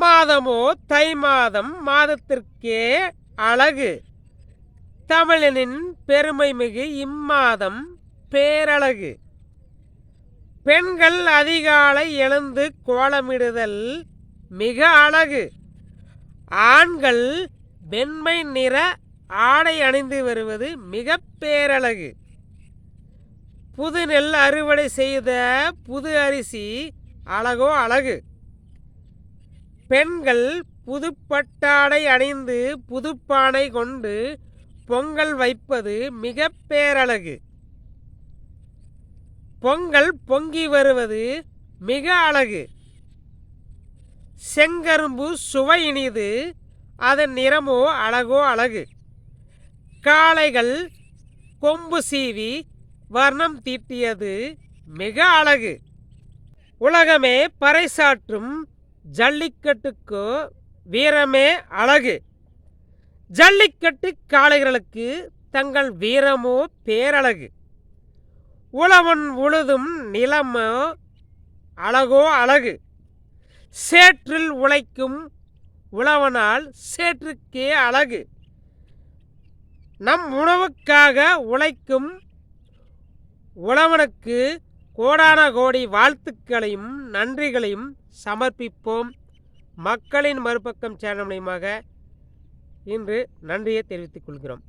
மாதமோ தை மாதம் மாதத்திற்கே அழகு. தமிழனின் பெருமை மிகு இம்மாதம் பேரழகு. பெண்கள் அதிகாலை எழுந்து கோலமிடுதல் மிக அழகு. ஆண்கள் வெண்மை நிற ஆடை அணிந்து வருவது மிக பேரழகு. புது நெல் அறுவடை செய்த புது அரிசி அழகோ அழகு. பெண்கள் புதுப்பட்டாடை அணிந்து புதுப்பானை கொண்டு பொங்கல் வைப்பது மிக பேரழகு. பொங்கல் பொங்கி வருவது மிக அழகு. செங்கரும்பு சுவை இனிது அதன் நிறமோ அழகோ அழகு. காளைகள் கொம்பு சீவி வர்ணம் தீட்டியது மிக அழகு. உலகமே பறைசாற்றும் ஜல்லிக்கட்டுக்கு வீரமே அழகு. ஜல்லிக்கட்டு காளைகளுக்கு தங்கள் வீரமோ பேரழகு. உழவன் உழுதும் நிலமோ அழகோ அழகு. சேற்றில் உழைக்கும் உழவனால் சேற்றுக்கே அழகு. நம் உணவுக்காக உழைக்கும் உழவனுக்கு கோடான கோடி வாழ்த்துக்களையும் நன்றிகளையும் சமர்ப்பிப்போம். மக்களின் மறுபக்கம் சேனல் மூலியமாக இன்று நன்றியை தெரிவித்துக் கொள்கிறோம்.